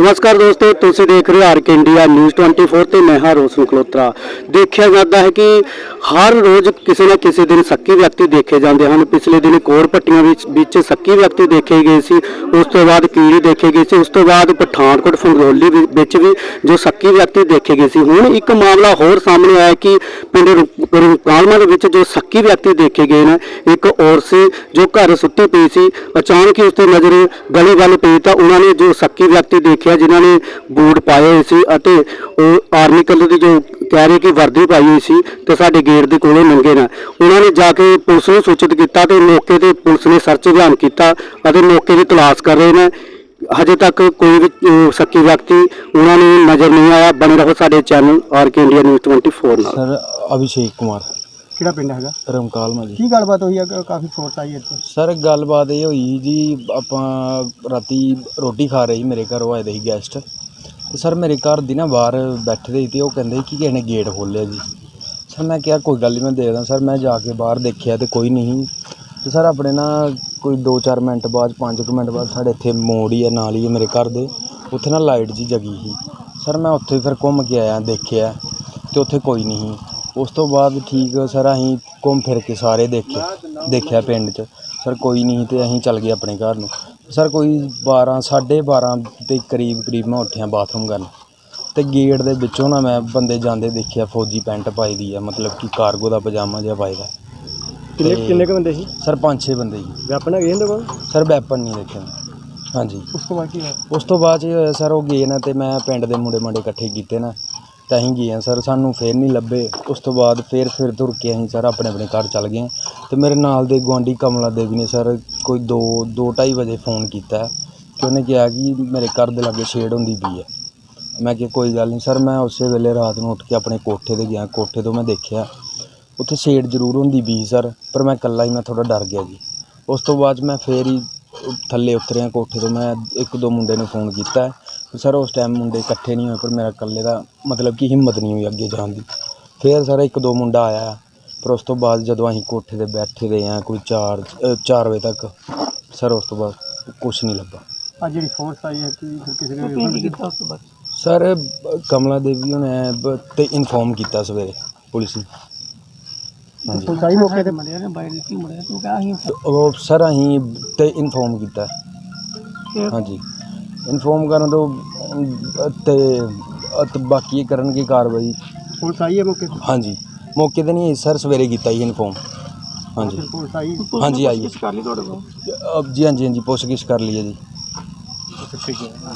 ਨਮਸਕਾਰ ਦੋਸਤੋ, ਤੁਸੀਂ ਦੇਖ ਰਹੇ ਹੋ ਆਰ ਕੇ ਇੰਡੀਆ ਨਿਊਜ਼ 24 ਤੇ ਮੈਂ ਹਾਂ ਰੋਸ਼ਨ ਕਲੋਤਰਾ ਦੇਖਿਆ ਜਾਂਦਾ ਹੈ ਕਿ ਹਰ ਰੋਜ਼ ਕਿਸੇ ਨਾ ਕਿਸੇ ਦਿਨ ਸੱਕੀ ਵਿਅਕਤੀ ਦੇਖੇ ਜਾਂਦੇ ਹਨ। ਪਿਛਲੇ ਦਿਨ ਕੋਰ ਪੱਟੀਆਂ ਵਿੱਚ ਵਿੱਚ ਸੱਕੀ ਵਿਅਕਤੀ ਦੇਖੇ ਗਏ ਸੀ। ਉਸ ਤੋਂ ਬਾਅਦ ਕੀੜੀ ਦੇਖੇ ਗਏ ਸੀ। ਉਸ ਤੋਂ ਬਾਅਦ ਪਠਾਨਕੋਟ ਫੰਗਰੋਲੀ ਵੀ- ਵਿੱਚ ਵੀ ਜੋ ਸੱਕੀ ਵਿਅਕਤੀ ਦੇਖੇ ਗਏ ਸੀ। ਹੁਣ ਇੱਕ ਮਾਮਲਾ ਹੋਰ ਸਾਹਮਣੇ ਆਇਆ ਕਿ ਪਿੰਡ ਰੁਕਾਲਮਾ ਦੇ ਵਿੱਚ ਜੋ ਸੱਕੀ ਵਿਅਕਤੀ ਦੇਖੇ ਗਏ ਨੇ, ਇੱਕ ਔਰਤ ਸੀ ਜੋ ਘਰ ਸੁੱਤੀ ਪਈ ਸੀ। ਅਚਾਨਕ ਹੀ ਉਸ ਤੇ ਨਜ਼ਰ ਗਲੀ ਵੱਲ ਪਈ ਤਾਂ ਉਹਨਾਂ ਨੇ ਜੋ ਸੱਕੀ ਵਿਅਕਤੀ ਦੇਖਿਆ ਜਿਨ੍ਹਾਂ ਨੇ ਬੂਟ ਪਾਏ ਹੋਏ ਸੀ ਅਤੇ ਉਹ ਆਰਮੀ ਕਲਰ ਦੀ ਜੋ ਕਹਿ ਰਹੇ ਕਿ ਵਰਦੀ ਪਾਈ ਹੋਈ ਸੀ ਤੇ ਸਾਡੇ ਗੇਟ ਦੇ ਕੋਲੋਂ ਲੰਘੇ ਨਾ। ਉਹਨਾਂ ਨੇ ਜਾ ਕੇ ਪੁਲਿਸ ਨੂੰ ਸੂਚਿਤ ਕੀਤਾ ਤੇ ਮੌਕੇ ਤੇ ਪੁਲਿਸ ਨੇ ਸਰਚ ਅਭਿਆਨ ਕੀਤਾ ਅਤੇ ਮੌਕੇ ਦੀ ਤਲਾਸ਼ ਕਰ ਰਹੇ ਨੇ। ਹਜੇ ਤੱਕ ਕੋਈ ਵੀ ਅਹ, ਸੱਕੀ ਵਿਅਕਤੀ ਉਹਨਾਂ ਨੂੰ ਨਜ਼ਰ ਨਹੀਂ ਆਇਆ। ਬਣੇ ਰਹੋ ਸਾਡੇ channel R K India news 24 ਨਾਲ। ਸਰ ਅਭਿਸ਼ੇਕ ਕੁਮਾਰ। ਕਿਹੜਾ ਪਿੰਡ ਹੈਗਾ? ਰਮਕਾਲ ਮਾ ਜੀ ਕੀ ਗੱਲਬਾਤ ਹੋਈ ਆ? ਕ- ਕਾਫੀ ਫੋਰਸ ਆਈ ਇੱਥੇ। ਸਰ ਗੱਲਬਾਤ ਇਹ ਹੋਈ ਜੀ ਆਪਾਂ ਰਾਤੀ ਰੋਟੀ ਖਾ ਰਹੇ ਸੀ ਮੇਰੇ ਘਰ ਆਏ ਦੇ ਸੀ ਗੈਸਟ ਤੇ ਸਰ ਮੇਰੇ ਘਰ ਦੀ ਨਾ ਬਾਹਰ ਬੈਠੇ ਦੇ ਸੀ ਤੇ ਉਹ ਕਹਿੰਦੇ ਸੀ ਕਿ ਕਿਸੇ ਨੇ ਗੇਟ ਖੋਲ੍ਹਿਆ ਜੀ। ਸਰ ਮੈਂ ਕਿਹਾ ਕੋਈ ਗੱਲ ਨਹੀਂ ਮੈਂ ਦੇਖਦਾ। ਸਰ ਮੈਂ ਜਾ ਕੇ ਬਾਹਰ ਦੇਖਿਆ ਤੇ ਕੋਈ ਨਹੀਂ। ਤੇ ਸਰ ਆਪਣੇ ਨਾ ਕੋਈ 2-4 ਮਿੰਟ ਬਾਅਦ 5 ਮਿੰਟ ਬਾਅਦ ਸਾਡੇ ਇੱਥੇ ਮੋੜ ਹੀ ਹੈ ਨਾਲ ਹੀ ਹੈ ਮੇਰੇ ਘਰ ਦੇ। ਉੱਥੇ ਨਾ ਲਾਈਟ ਜੀ ਜਗੀ ਸੀ। ਸਰ ਮੈਂ ਉੱਥੇ ਫਿਰ ਘੁੰਮ ਕੇ ਆਇਆ ਦੇਖਿਆ ਤੇ ਉੱਥੇ ਕੋਈ ਨਹੀਂ ਸੀ। ਉਸ ਤੋਂ ਬਾਅਦ ਠੀਕ ਸਰ ਅਸੀਂ ਘੁੰਮ ਫਿਰ ਕੇ ਸਾਰੇ ਦੇਖੇ ਦੇਖਿਆ ਪਿੰਡ 'ਚ। ਸਰ ਕੋਈ ਨਹੀਂ ਤੇ ਅਸੀਂ ਚੱਲ ਗਏ ਆਪਣੇ ਘਰ ਨੂੰ। ਸਰ ਕੋਈ 12 12:30 ਦੇ ਕਰੀਬ ਕਰੀਬ ਮੈਂ ਉੱਠਿਆ ਬਾਥਰੂਮ ਕਰਨ। ਤੇ ਗੇਟ ਦੇ ਵਿੱਚੋਂ ਨਾ ਮੈਂ ਬੰਦੇ ਜਾਂਦੇ ਦੇਖਿਆ ਫੌਜੀ ਪੈਂਟ ਪਾਈ ਦੀ ਆ ਮਤਲਬ ਕਿ ਕਾਰਗੋ ਦਾ ਪਜਾਮਾ ਜਿਹਾ ਪਾਈ ਦਾ। ਕਿੰਨੇ ਕਿੰਨੇ ਕੁ ਬੰਦੇ ਸੀ? ਸਰ ਪੰਜ ਛੇ ਬੰਦੇ ਜੀ। ਵੈਪਨ ਹੈਗੇ ਇਹਦੇ ਕੋਲ? ਸਰ ਵੈਪਨ ਨਹੀਂ ਦੇਖਿਆ ਹਾਂਜੀ। ਉਸ ਤੋਂ ਬਾਅਦ ਕੀ ਹੋਇਆ? ਉਸ ਤੋਂ ਬਾਅਦ 'ਚ ਇਹ ਹੋਇਆ ਸਰ ਉਹ ਗਏ ਨਾ ਤੇ ਮੈਂ ਪਿੰਡ ਦੇ ਮੁੰਡੇ ਮਾਂਡੇ ਇਕੱਠੇ ਕੀਤੇ ਨਾ। ਤਾਂ ਅਸੀਂ ਗਏ ਹਾਂ, ਸਰ। ਸਾਨੂੰ ਫਿਰ ਨਹੀਂ ਲੱਭੇ। ਉਸ ਤੋਂ ਬਾਅਦ ਫਿਰ ਫਿਰ ਤੁਰ ਕੇ ਅਸੀਂ, ਸਰ, ਆਪਣੇ ਆਪਣੇ ਘਰ ਚੱਲ ਗਏ ਅਤੇ ਮੇਰੇ ਨਾਲ ਦੇ ਗੁਆਂਢੀ ਕਮਲਾ ਦੇਵੀ ਨੇ, ਸਰ, ਕੋਈ ਦੋ ਦੋ ਢਾਈ ਵਜੇ ਫੋਨ ਕੀਤਾ ਅਤੇ ਉਹਨੇ ਕਿਹਾ ਕਿ ਮੇਰੇ ਘਰ ਦੇ ਲਾਗੇ ਛੇੜ ਹੁੰਦੀ ਪਈ ਹੈ। ਮੈਂ ਕਿਹਾ, ਕੋਈ ਗੱਲ ਨਹੀਂ, ਸਰ, ਮੈਂ ਉਸੇ ਵੇਲੇ ਰਾਤ ਨੂੰ ਉੱਠ ਕੇ ਆਪਣੇ ਕੋਠੇ ਤੇ ਗਿਆ। ਕੋਠੇ ਤੋਂ ਮੈਂ ਦੇਖਿਆ, ਉੱਥੇ ਛੇੜ ਜ਼ਰੂਰ ਹੁੰਦੀ ਵੀ ਸਰ, ਪਰ ਮੈਂ ਇਕੱਲਾ ਹੀ, ਮੈਂ ਥੋੜ੍ਹਾ ਡਰ ਗਿਆ ਜੀ। ਉਸ ਤੋਂ ਬਾਅਦ 'ਚ ਮੈਂ ਫੇਰ ਹੀ ਥੱਲੇ ਉਤਰਿਆ ਕੋਠੇ ਤੋਂ। ਮੈਂ ਇੱਕ ਦੋ ਮੁੰਡੇ ਨੂੰ ਫੋਨ ਕੀਤਾ ਸਰ ਉਸ ਟਾਈਮ ਮੁੰਡੇ ਇਕੱਠੇ ਨਹੀਂ ਹੋਏ ਪਰ ਮੇਰਾ ਇਕੱਲੇ ਦਾ ਮਤਲਬ ਕਿ ਹਿੰਮਤ ਨਹੀਂ ਹੋਈ ਅੱਗੇ ਜਾਣ ਦੀ। ਫਿਰ ਸਰ ਇੱਕ ਦੋ ਮੁੰਡਾ ਆਇਆ ਪਰ ਉਸ ਤੋਂ ਬਾਅਦ ਜਦੋਂ ਅਸੀਂ ਕੋਠੇ ਤੇ ਬੈਠੇ ਰਹੇ ਹਾਂ ਕੋਈ 4 4 ਵਜੇ ਤੱਕ ਸਰ ਉਸ ਤੋਂ ਬਾਅਦ ਕੁਝ ਨਹੀਂ ਲੱਭਾ। ਆ ਜਿਹੜੀ ਫੋਰਸ ਆਈ ਹੈ ਕਿ ਫਿਰ ਕਿਸੇ ਨੇ ਕੀ ਕੀਤਾ ਉਸ ਤੋਂ ਬਾਅਦ? ਸਰ ਕਮਲਾ ਦੇਵੀ ਨੇ ਤੇ ਇਨਫੋਰਮ ਕੀਤਾ ਸਵੇਰੇ ਪੁਲਿਸ ਨੂੰ। ਹਾਂਜੀ। ਪੁਲਿਸ ਆਈ ਮੌਕੇ ਤੇ? ਮੁੰਡਿਆਂ ਨੇ ਬਾਈ ਦਿੱਤੀ ਮੁੰਡਿਆਂ ਤੂੰ ਕਹਾਂ ਅਸੀਂ ਤੇ ਉਹ ਸਰ ਅਸੀਂ ਤੇ ਇਨਫੋਰਮ ਕੀਤਾ। ਹਾਂਜੀ। ਇਨਫੋਰਮ ਕਰਨ ਤੋਂ ਤੇ ਅਤੇ ਬਾਕੀ ਕਰਨਗੇ ਕਾਰਵਾਈ। ਪੁਲਿਸ ਆਈ ਹੈ ਮੌਕੇ ਤੇ? ਹਾਂਜੀ। ਮੌਕੇ ਤੇ ਨਹੀਂ ਸਰ ਸਵੇਰੇ ਕੀਤਾ ਹੀ ਇਨਫੋਰਮ। ਹਾਂਜੀ। ਪੁਲਿਸ ਆਈ ਹਾਂਜੀ ਆਈਏ ਕਰ ਲਈ ਤੁਹਾਡੇ ਕੋਲ? ਅਹ ਜੀ ਹਾਂਜੀ ਹਾਂਜੀ ਪੁੱਛ ਗਿੱਛ ਕਰ ਲਈਏ ਜੀ। ਠੀਕ ਹੈ।